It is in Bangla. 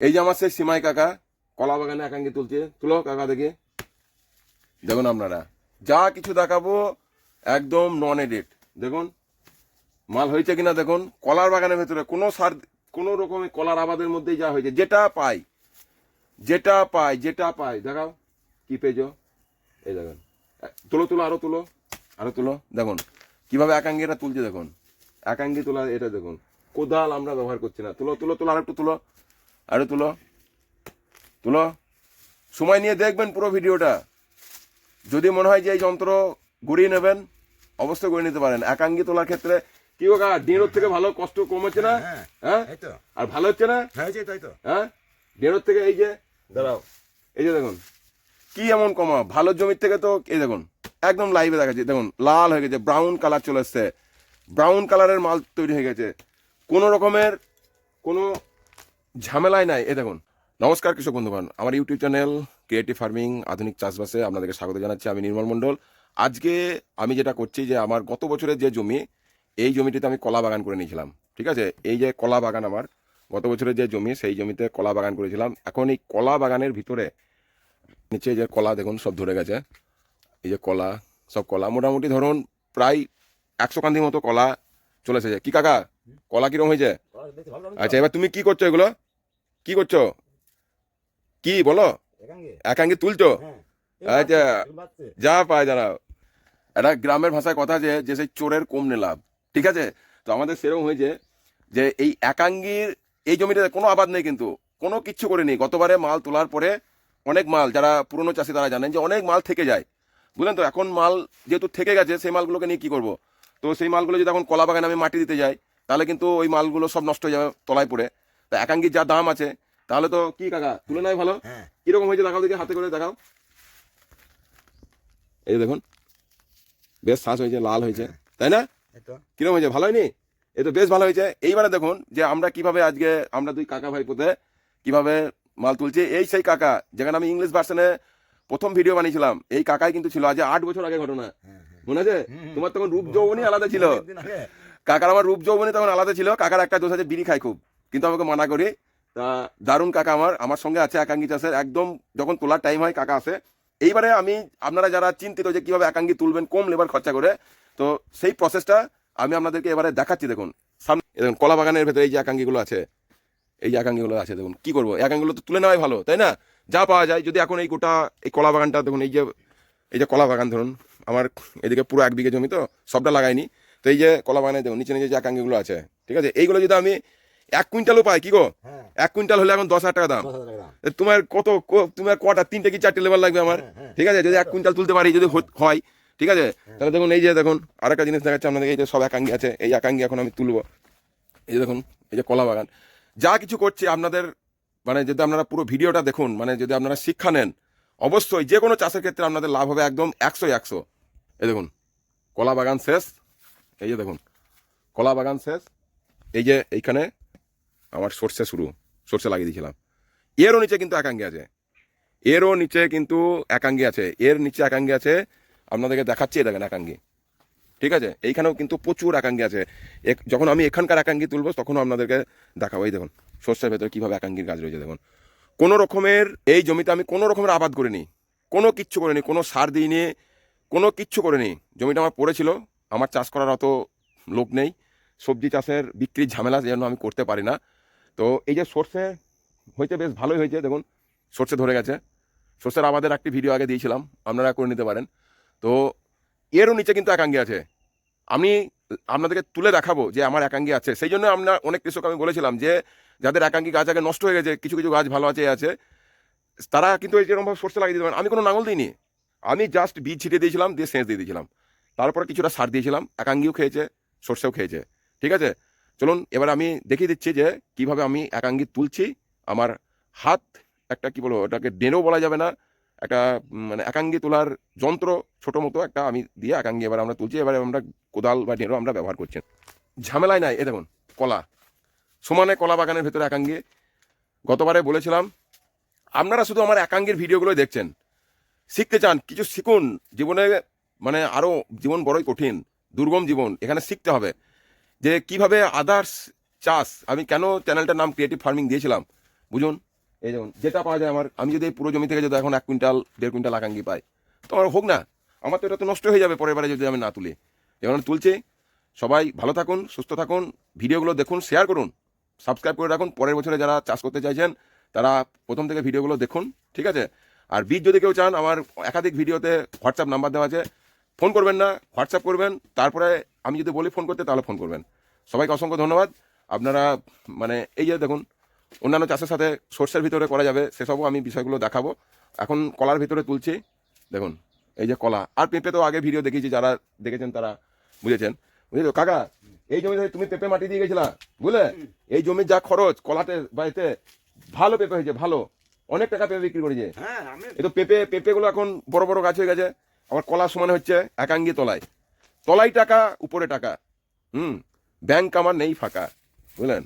এই যে আমার সেই সিমাই কাকা, কলা বাগানে একাঙ্গি তুলছে। তুলো কাকা দেখি। দেখুন আপনারা, যা কিছু দেখাবো একদম নন এডিট দেখুন, মাল হয়েছে কিনা দেখুন। কলার বাগানের ভেতরে কোনো সার, কোনো রকমের কলার আবাদের মধ্যেই যা হয়েছে, যেটা পাই যেটা পাই যেটা পাই। দেখাও, কি পেয়েছ? এই দেখুন, তুলো তুলো, আরও তুলো আরও তুলো। দেখুন, কীভাবে একাঙ্গি এটা তুলছে দেখুন। একাঙ্গি তোলা, এটা দেখুন। কোদাল আমরা ব্যবহার করছি না। তুলো তুলো তুলো, আরেকটু তুলো। আরও তুলো। তুলো। সময় নিয়ে দেখবেন পুরো ভিডিওটা। যদি মনে হয় যে এই যন্ত্র গড়িয়ে নেবেন অবশ্যই গড়িয়ে নিতে পারেন। একাঙ্গি তোলার ক্ষেত্রে কি গো কাকা ডেঁড়োর থেকে ভালো কষ্ট কম হচ্ছে না? হ্যাঁ হ্যাঁ? আর ভালো হচ্ছে না? তাই তো। হ্যাঁ? ডেঁড়োর থেকে এই যে দাঁড়াও। এই যে দেখুন কি এমন কমা? ভালো জমির থেকে তো এই দেখুন একদম লাইভে দেখাচ্ছে। দেখুন লাল হয়ে গেছে ব্রাউন কালার চলে এসছে। ব্রাউন কালারের মাল তৈরি হয়ে গেছে। কোনো রকমের কোনো ঝামেলাই নাই। এ দেখুন। নমস্কার কৃষক বন্ধুগণ আমার ইউটিউব চ্যানেল ক্রিয়েটিভ ফার্মিং আধুনিক চাষবাসে আপনাদেরকে স্বাগত জানাচ্ছি। আমি নির্মল মণ্ডল। আজকে আমি যেটা করছি যে আমার গত বছরের যে জমি এই জমিটিতে আমি কলা বাগান করে নিয়েছিলাম। ঠিক আছে? এই যে কলা বাগান আমার গত বছরের যে জমি সেই জমিতে কলা বাগান করেছিলাম। এখন এই কলা বাগানের ভিতরে নিচে যে কলা দেখুন সব ধরে গেছে। এই যে কলা সব কলা। মোটামুটি ধরুন প্রায় একশো কান্দির মতো কলা চলে এসেছে। কি কাকা? কলা কিরম হয়েছে? আচ্ছা এবার তুমি কি করছ এগুলো? কি করছ? কি বলো? একাঙ্গে? তুলছো? আচ্ছা যা পায় দাঁড়াও। একটা গ্রামের ভাষায় কথা আছে যে সেই চোরের কম লাভ ঠিক আছে? তো আমাদের সেরকম হয়েছে যে এই একাঙ্গির এই জমিটাতে কোনো আবাদ নেই কিন্তু কোনো কিচ্ছু করেনি গতবারে মাল তোলার পরে অনেক মাল যারা পুরনো চাষি তারা জানেন যে অনেক মাল থেকে যায়। বুঝলেন তো? এখন মাল যেহেতু থেকে গেছে সেই মালগুলোকে নিয়ে কী করব? তো সেই মালগুলো যদি এখন কলা বাগানে আমি মাটি দিতে যাই তাহলে কিন্তু ওই মালগুলো সব নষ্ট হয়ে যাবে তলায় পড়ে। তা একাঙ্গির যা দাম আছে তাহলে তো কি কাকা তুলে নেয় ভালো? হ্যাঁ। কীরকম হয়েছে দেখাও দেখি হাতে করে দেখাও। এই দেখুন বেশ শ্বাস হয়েছে লাল হয়েছে তাই না? কীরকম হয়েছে ভালো হয়নি? এই তো বেশ ভালো হয়েছে। এইবারে দেখুন যে আমরা কীভাবে আজকে আমরা দুই কাকা ভাই পোতে কীভাবে মাল তুলছি। এই সেই কাকা যেখানে আমি ইংলিশ ভার্সনে প্রথম ভিডিও বানিয়েছিলাম এই কাকাই কিন্তু ছিল। আজ আট বছর আগে ঘটনা। হ্যাঁ হ্যাঁ। মনে আছে? তোমার তখন রূপ যৌবনই আলাদা ছিল। কাকার আমার রূপ যৌবনই তখন আলাদা ছিল। কাকার একটা দোষ আছে বিড়ি খায় খুব। কিন্তু আমাকে মানা করি, তা দারুণ কাকা আমার আমার সঙ্গে আছে একাঙ্গি চাষের একদম যখন তোলার টাইম হয় কাকা আসে। এইবারে আমি, আপনারা যারা চিন্তিত যে কীভাবে একাঙ্গি তুলবেন, কম লেবার খরচা করে, তো সেই প্রসেসটা আমি আপনাদেরকে এবারে দেখাচ্ছি, দেখুন। সামনে দেখুন কলা বাগানের ভেতরে এই যে একাঙ্গিগুলো আছে, এই একাঙ্গিগুলো আছে, দেখুন, কি করব? একাঙ্গিগুলো তো তুলে নেওয়াই ভালো, তাই না? যা পাওয়া যায়, যদি এখন এই গোটা, এই কলা বাগানটা দেখুন, এই যে এই যে কলা বাগান ধরুন, আমার এদিকে পুরো এক বিঘে জমি তো, সবটা লাগাইনি। তো এই যে কলা বাগানে দেখুন, নিচে নিচে যে একাঙ্গিগুলো আছে, ঠিক আছে? এইগুলো যদি আমি এক কুইন্টালও পায় কি গো? হ্যাঁ। এক কুইন্টাল হলে এখন দশ হাজার টাকা দাম। তোমার কত তোমার কটা তিনটে কি চারটে লেবার লাগবে আমার? হ্যাঁ, হ্যাঁ। ঠিক আছে যদি এক কুইন্টাল তুলতে পারি যদি হয় ঠিক আছে? তাহলে দেখুন এই যে দেখুন আরেকটা জিনিস দেখাচ্ছে আপনাদের এই যে সব একাঙ্গি আছে এই একাঙ্গি এখন আমি তুলবো। এই যে দেখুন এই যে কলা বাগান। যা কিছু করছি আপনাদের মানে যদি আপনারা পুরো ভিডিওটা দেখুন মানে যদি আপনারা শিক্ষা নেন অবশ্যই যে কোনো চাষের ক্ষেত্রে আপনাদের লাভ হবে একদম একশো একশো। এই দেখুন কলা বাগান শেষ। এই যে দেখুন কলা বাগান শেষ। এই যে এইখানে আমার সর্ষে শুরু, সর্ষে লাগিয়ে দিয়েছিলাম। এরও নিচে কিন্তু একাঙ্গি আছে। এরও নিচে কিন্তু একাঙ্গি আছে। এর নিচে একাঙ্গি আছে, আপনাদেরকে দেখাচ্ছি দেখেন একাঙ্গি। ঠিক আছে? এইখানেও কিন্তু প্রচুর একাঙ্গি আছে। যখন আমি এখানকার একাঙ্গি তুলবো, তখনও আপনাদেরকে দেখাবো। এই দেখুন, সর্ষের ভেতরে কীভাবে একাঙ্গির গাছ রয়েছে, দেখুন। কোনো রকমের এই জমিতে আমি কোনো রকমের আবাদ করিনি। কোনো কিচ্ছু করিনি, কোনো সার দিইনি, কোনো কিচ্ছু করিনি। জমিটা আমার পড়েছিল, আমার চাষ করার অত লোক নেই। সবজি চাষের বিক্রির ঝামেলা যেন আমি করতে পারি না। তো এই যে সর্ষে হয়েছে, বেশ ভালোই হয়েছে। দেখুন, সর্ষে ধরে গেছে। সর্ষের আমাদের একটি ভিডিও আগে দিয়েছিলাম, আপনারা করে নিতে পারেন। তো এরও নিচে কিন্তু একাঙ্গি আছে। আমি আপনাদেরকে তুলে দেখাবো যে আমার একাঙ্গি আছে। সেই জন্য আমরা অনেক কৃষক, আমি বলেছিলাম যে যাদের একাঙ্গি গাছ আগে নষ্ট হয়ে গেছে, কিছু কিছু গাছ ভালো আছে আছে, তারা কিন্তু এই যেরকমভাবে সর্ষে লাগিয়ে দিতে পারেন। আমি কোনো নাঙল দিইনি। আমি জাস্ট বীজ ছিটিয়ে দিয়েছিলাম, দিয়ে সেচ দিয়ে দিয়েছিলাম। তারপরে কিছুটা সার দিয়েছিলাম। একাঙ্গিও খেয়েছে, সর্ষেও খেয়েছে। ঠিক আছে? চলুন, এবার আমি দেখিয়ে দিচ্ছি যে কীভাবে আমি একাঙ্গি তুলছি। আমার হাত একটা কি বলব, ওটাকে ডেনও বলা যাবে না। একটা মানে একাঙ্গি তোলার যন্ত্র ছোটো মতো একটা আমি দিয়ে একাঙ্গি এবার আমরা তুলছি। এবারে আমরা কোদাল বা ডেনও আমরা ব্যবহার করছি। ঝামেলায় নাই, এ দেখুন, কলা। সমানে কলা বাগানের ভেতরে একাঙ্গি। গতবারে বলেছিলাম, আপনারা শুধু আমার একাঙ্গির ভিডিওগুলোই দেখছেন। শিখতে চান, কিছু শিখুন। জীবনে মানে আরও জীবন বড়ই কঠিন, দুর্গম জীবন, এখানে শিখতে হবে। যে কীভাবে আদার্স চাষ, আমি কেন চ্যানেলটার নাম ক্রিয়েটিভ ফার্মিং দিয়েছিলাম? বুঝুন? এই যেমন, যেটা পাওয়া যায় আমার, আমি যদি পুরো জমি থেকে যদি এখন এক কুইন্টাল, দেড় কুইন্টাল আকাঙ্ক্ষি পাই, তো আমার হোক না। আমার তো এটা তো নষ্ট হয়ে যাবে পরের বারে যদি আমি না তুলি। যেমন তুলছি, সবাই ভালো থাকুন, সুস্থ থাকুন, ভিডিওগুলো দেখুন শেয়ার করুন সাবস্ক্রাইব করে রাখুন। পরের বছরে যারা চাষ করতে চাইছেন, তারা প্রথম থেকে ভিডিওগুলো দেখুন, ঠিক আছে? আর বীজ যদি কেউ চান, আমার একাধিক ভিডিওতে হোয়াটসঅ্যাপ নাম্বার দেওয়া আছে, ফোন করবেন না হোয়াটসঅ্যাপ করবেন, তারপরে আমি যদি বলি ফোন করতে তাহলে ফোন করবেন। সবাইকে অসংখ্য ধন্যবাদ। আপনারা মানে এই যে দেখুন অন্যান্য চাষের সাথে সর্ষের ভিতরে করা যাবে সেসবও আমি বিষয়গুলো দেখাবো। এখন কলার ভিতরে তুলছি দেখুন এই যে কলা। আর পেঁপে তো আগে ভিডিও দেখিয়েছি যারা দেখেছেন তারা বুঝেছেন। বুঝেছ কাকা এই জমিতে তুমি পেঁপে মাটি দিয়ে গেছিলা বুঝলে? এই জমির যা খরচ কলাতে বাড়িতে ভালো পেঁপে হয়েছে ভালো। অনেক টাকা পেঁপে বিক্রি করেছে। হ্যাঁ এই তো পেঁপে পেঁপেগুলো এখন বড় বড় গাছ হয়ে গেছে। আমার কলা সমান হচ্ছে একাঙ্গি তলায়। তলায় টাকা উপরে টাকা। হুম ব্যাংক আমার নেই ফাঁকা বুঝলেন?